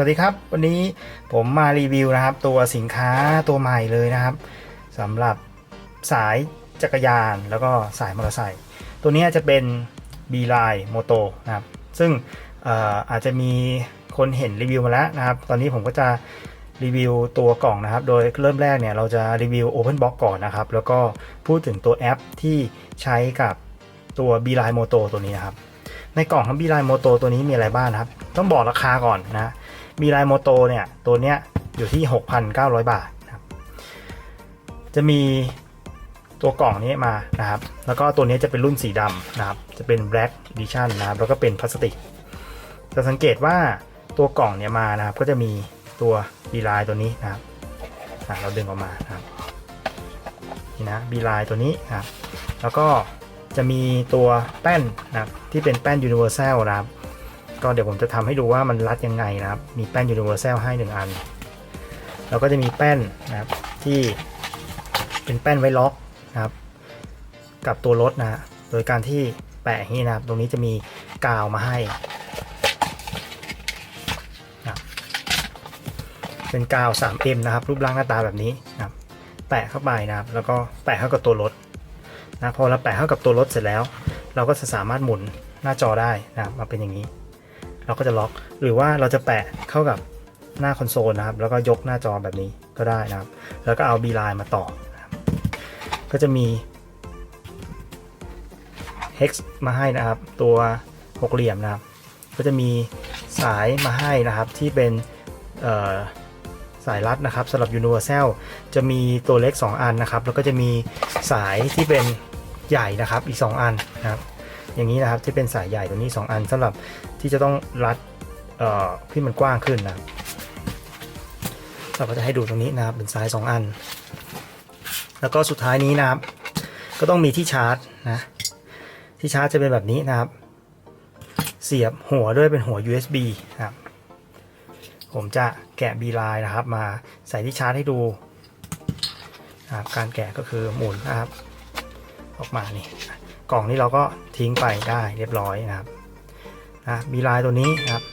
วัสดีครับ วันนี้ผมมารีวิวนะครับ ตัวสินค้าตัวใหม่เลยนะครับสำหรับสายจักรยานแล้วก็สายมอเตอร์ไซค์ตัวนี้จะเป็น b l i n e Moto นะครับ ซึ่งอออาจจะมีคนเห็นรีวิวมาแล้วนะครับ ตอนนี้ผมก็จะรีวิวตัวกล่องนะครับ โดยเริ่มแรกเนี่ยเราจะรีวิว Open Box ก่อนนะครับ แล้วก็พูดถึงตัวแอปที่ใช้กับตัว b l i n e Moto ตัวนี้นะครับในกล่องของ b l i n e Moto ตัวนี้มีอะไรบ้างครับ ต้องบอกราคาก่อนนะ b l i n e Moto เนี่ย ตัวเนี้ยอยู่ที่ 6,900 บาทนะครับ จะมีตัวกล่องนี้มานะครับ แล้วก็ตัวนี้จะเป็นรุ่นสีดำนะครับ จะเป็น Black Edition นะครับ แล้วก็เป็นพลาสติก จะสังเกตว่าตัวกล่องเนี่ยมานะครับ ก็จะมีตัว b l i n e ตัวนี้นะครับเราดึงออกมานะครับ นี่นะ b l i n e ตัวนี้นะครับ แล้วก็จะมีตัวแป้นนะครับที่เป็นแป้น Universal นะครับ ก็เดี๋ยวผมจะทำให้ดูว่ามันรัดยังไงนะครับ มีแป้น Universal ให้1อัน แล้วก็จะมีแป้นนะครับที่เป็นแป้นไว้ล็อกนะครับ กับตัวรถนะ โดยการที่แปะอย่างนี้นะครับ ตรงนี้จะมีกาวมาให้นะเป็นกาว 3M นะครับ รูปร่างหน้าตาแบบนี้นะครับ แปะเข้าไปนะครับ แล้วก็แปะเข้ากับตัวรถนะพอเราแปะเข้ากับตัวรถเสร็จแล้ว เราก็จะสามารถหมุนหน้าจอได้นะครับมาเป็นอย่างนี้ เราก็จะล็อก หรือว่าเราจะแปะเข้ากับหน้าคอนโซลนะครับ แล้วก็ยกหน้าจอแบบนี้ก็ได้นะครับ แล้วก็เอา B line มาต่อก็จะมี hex มาให้นะครับ ตัวหกเหลี่ยมนะครับ ก็จะมีสายมาให้นะครับที่เป็นสายรัดนะครับสำหรับ Universal จะมีตัวเล็ก 2 อันนะครับ แล้วก็จะมีสายที่เป็นใหญ่นะครับอีก 2 อันนะครับ อย่างนี้นะครับที่เป็นสายใหญ่ตัวนี้ 2 อันสำหรับที่จะต้องรัดที่มันกว้างขึ้นนะครับเราก็จะให้ดูตรงนี้นะครับเป็นสาย 2 อัน แล้วก็สุดท้ายนี้นะครับ ก็ต้องมีที่ชาร์จนะที่ชาร์จจะเป็นแบบนี้นะครับ เสียบหัวด้วยเป็นหัว USB นะครับผมจะแกะ B line นะครับ มาใส่ที่ชาร์จให้ดูนะครับการแกะก็คือหมุนนะครับ ออกมานี่ กล่องนี้เราก็ทิ้งไปได้เรียบร้อยนะครับนะ B line ตัวนี้นะครับ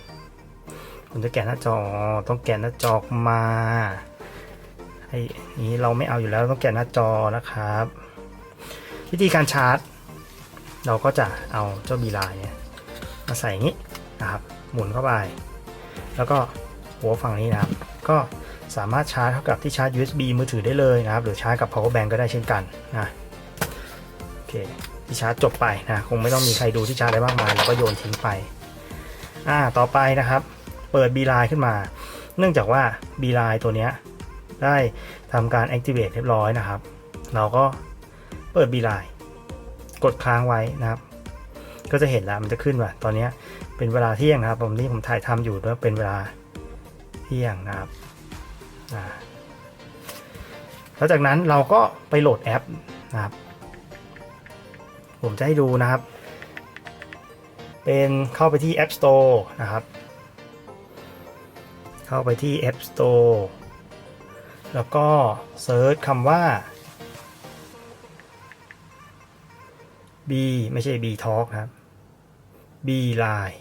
ผมจะแกะหน้าจอต้องแกะหน้าจอมาไอ้นี้เราไม่เอาอยู่แล้วต้องแกะหน้าจอนะครับ วิธีการชาร์จ เราก็จะเอาเจ้าบีไลน์เนี่ยมาใส่อย่างนี้นะครับ หมุนเข้าไป แล้วก็หัวฝั่งนี้นะครับ ก็สามารถชาร์จเข้ากับที่ชาร์จ USB มือถือได้เลยนะครับ หรือชาร์จกับ power bank ก็ได้เช่นกันนะโอเค ที่ชาร์จจบไปนะคงไม่ต้องมีใครดูที่ชาร์จได้มากมาย แล้วก็โยนทิ้งไปอ่าต่อไปนะครับ เปิด B line ขึ้นมา เนื่องจากว่า B line ตัวเนี้ยได้ทำการ activate เรียบร้อยนะครับ เราก็เปิด B line กดค้างไว้นะครับ ก็จะเห็นแล้วมันจะขึ้นว่าตอนนี้เป็นเวลาเที่ยงนะครับผมนี่ผมถ่ายทำอยู่ด้วยเป็นเวลาเที่ยงนะครับอ่าแล้วจากนั้นเราก็ไปโหลดแอปนะครับ ผมจะให้ดูนะครับ เป็นเข้าไปที่ App Store นะครับ เข้าไปที่ App Store แล้วก็เซิร์ชคำว่า B ไม่ใช่ B Talk ครับ B Line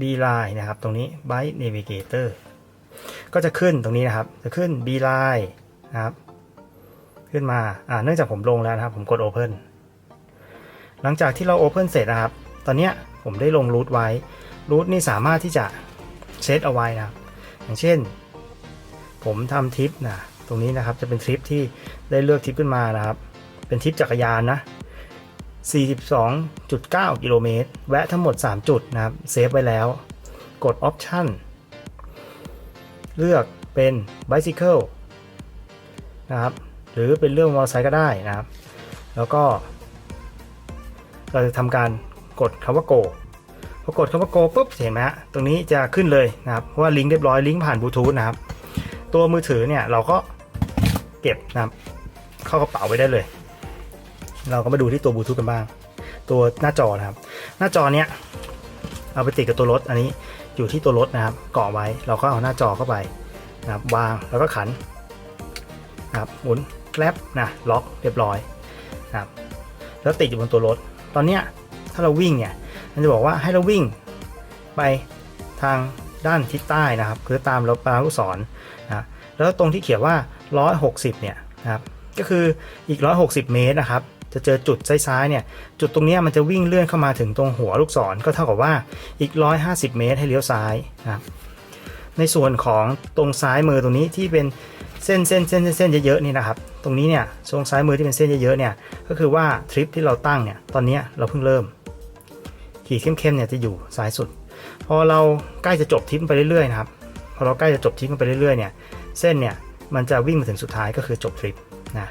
B Line นะครับ ตรงนี้ Byte Navigator ก็จะขึ้นตรงนี้นะครับ จะขึ้น B Line นะครับ ขึ้นมา อ่า เนื่องจากผมลงแล้วนะครับ ผมกด Open หลังจากที่เรา Open เสร็จนะครับ ตอนนี้ผมได้ลงรูทไว้รูทนี่สามารถที่จะเซตเอาไว้นะครับ อย่างเช่น ผมทำทริปนะตรงนี้นะครับจะเป็นทริปที่ได้เลือกทริปขึ้นมานะครับ เป็นทริปจักรยานนะ 42.9 กิโลเมตร แวะทั้งหมด 3 จุดนะครับเซฟไว้แล้ว กด Option เลือกเป็น Bicycle นะครับ หรือเป็นเรื่องมอเตอร์ไซค์ก็ได้นะครับ แล้วก็ เราจะทำการกดคำว่า Go พอกดคำว่า Go ปุ๊บเห็นไหมฮะตรงนี้จะขึ้นเลยนะครับเพราะว่าลิงก์เรียบร้อยลิงก์ผ่านบลูทูธนะครับ ตัวมือถือเนี่ยเราก็เก็บนะครับเข้ากระเป๋าไว้ได้เลย เราก็มาดูที่ตัวบลูทูธกันบ้าง ตัวหน้าจอนะครับ หน้าจอเนี้ยเอาไปติดกับตัวรถอันนี้อยู่ที่ตัวรถนะครับเกาะไว้เราก็เอาหน้าจอเข้าไปนะครับวางแล้วก็ขันนะครับหมุนแกลบนะล็อกเรียบร้อยนะครับแล้วติดอยู่บนตัวรถ ตอนเนี้ยถ้าเราวิ่งเนี่ยมันจะบอกว่าให้เราวิ่งไปทางด้านทิศใต้นะครับ คือตามเราปลาลูกศรนะแล้วตรงที่เขียนว่า 160 เนี่ยนะครับก็คืออีก 160 เมตรนะครับจะเจอจุดซ้ายๆเนี่ยจุดตรงนี้มันจะวิ่งเลื่อนเข้ามาถึงตรงหัวลูกศรก็เท่ากับว่าอีก 150 เมตรให้เลี้ยวซ้ายนะครับในส่วนของตรงซ้ายมือตรงนี้ที่เป็นเส้นเส้นเส้นเส้นเยอะๆนี่นะครับ ตรงนี้เนี่ยตรงซ้ายมือที่เป็นเส้นเยอะๆเนี่ยก็คือว่าทริปที่เราตั้งเนี่ยตอนนี้เราเพิ่งเริ่ม ขีดเข้มๆเนี่ยจะอยู่ซ้ายสุด พอเราใกล้จะจบทริปไปเรื่อยๆนะครับพอเราใกล้จะจบทริปไปเรื่อยๆเนี่ยเส้นเนี่ยมันจะวิ่งมาถึงสุดท้ายก็คือจบทริปนะ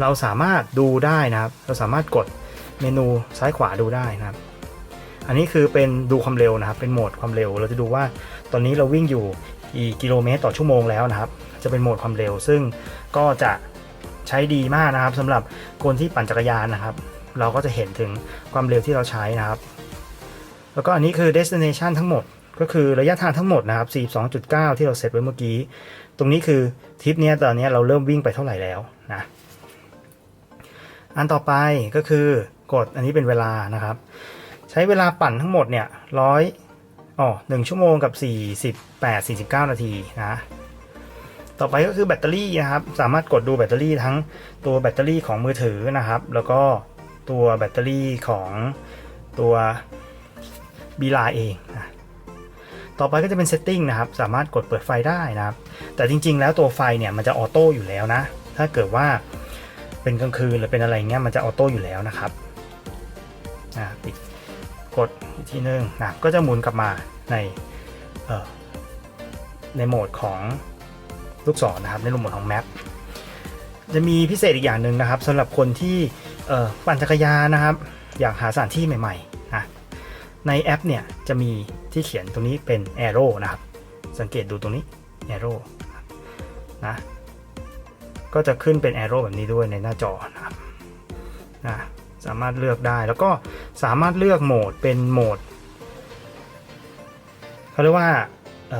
เราสามารถดูได้นะครับเราสามารถกดเมนูซ้ายขวาดูได้นะครับ อันนี้คือเป็นดูความเร็วนะครับเป็นโหมดความเร็ว เราจะดูว่าตอนนี้เราวิ่งอยู่ กี่กิโลเมตรต่อชั่วโมงแล้วนะครับ จะเป็นโหมดความเร็ว ซึ่งก็จะใช้ดีมากนะครับสำหรับคนที่ปั่นจักรยานนะครับ เราก็จะเห็นถึงความเร็วที่เราใช้นะครับ แล้วก็อันนี้คือ destination ทั้งหมดก็คือระยะทางทั้งหมดนะครับ 42.9 ที่เราเซตไว้เมื่อกี้ ตรงนี้คือทริปนี้ตอนนี้เราเริ่มวิ่งไปเท่าไหร่แล้วนะ อันต่อไปก็คือกดอันนี้เป็นเวลานะครับ ใช้เวลาปั่นทั้งหมดเนี่ยร้ อ๋อหนึ่งชั่วโมงกับ 48 49 นาทีนะ ต่อไปก็คือแบตเตอรี่นะครับ สามารถกดดูแบตเตอรี่ทั้งตัวแบตเตอรี่ของมือถือนะครับ แล้วก็ตัวแบตเตอรี่ของตัวบีลาเองนะต่อไปก็จะเป็นเซตติ้งนะครับ สามารถกดเปิดไฟได้นะครับ แต่จริง ๆ แล้วตัวไฟเนี่ยมันจะออโต้อยู่แล้วนะ ถ้าเกิดว่าเป็นกลางคืนหรือเป็นอะไรเงี้ยมันจะออโต้อยู่แล้วนะครับ อ่าปิด กดอีกทีนึงนะก็จะหมุนกลับมาในในโหมดของลูกศรนะครับ ในโหมดของแมปจะมีพิเศษอีกอย่างหนึ่งนะครับสำหรับคนที่ปั่นจักรยานนะครับ อยากหาสถานที่ใหม่ๆนะในแอปเนี่ยจะมีที่เขียนตรงนี้เป็น arrow นะครับ สังเกตดูตรงนี้ arrow นะก็จะขึ้นเป็น arrow แบบนี้ด้วยในหน้าจอนะครับนะ สามารถเลือกได้แล้วก็สามารถเลือกโหมดเป็นโหมดเขาเรียกว่าเ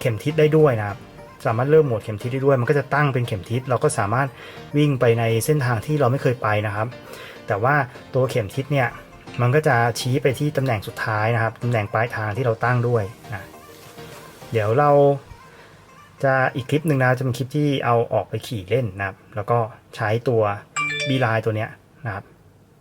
เข็มทิศได้ด้วยนะครับสามารถเลือกโหมดเข็มทิศได้ด้วย มันก็จะตั้งเป็นเข็มทิศเราก็สามารถวิ่งไปในเส้นทางที่เราไม่เคยไปนะครับ แต่ว่าตัวเข็มทิศเนี่ยมันก็จะชี้ไปที่ตำแหน่งสุดท้ายนะครับตำแหน่งปลายทางที่เราตั้งด้วยนะเดี๋ยวเราจะอีกคลิปหนึ่งนะจะเป็นคลิปที่เอาออกไปขี่เล่นนะครับ แล้วก็ใช้ตัวบีไลตัวเนี้ย นะครับ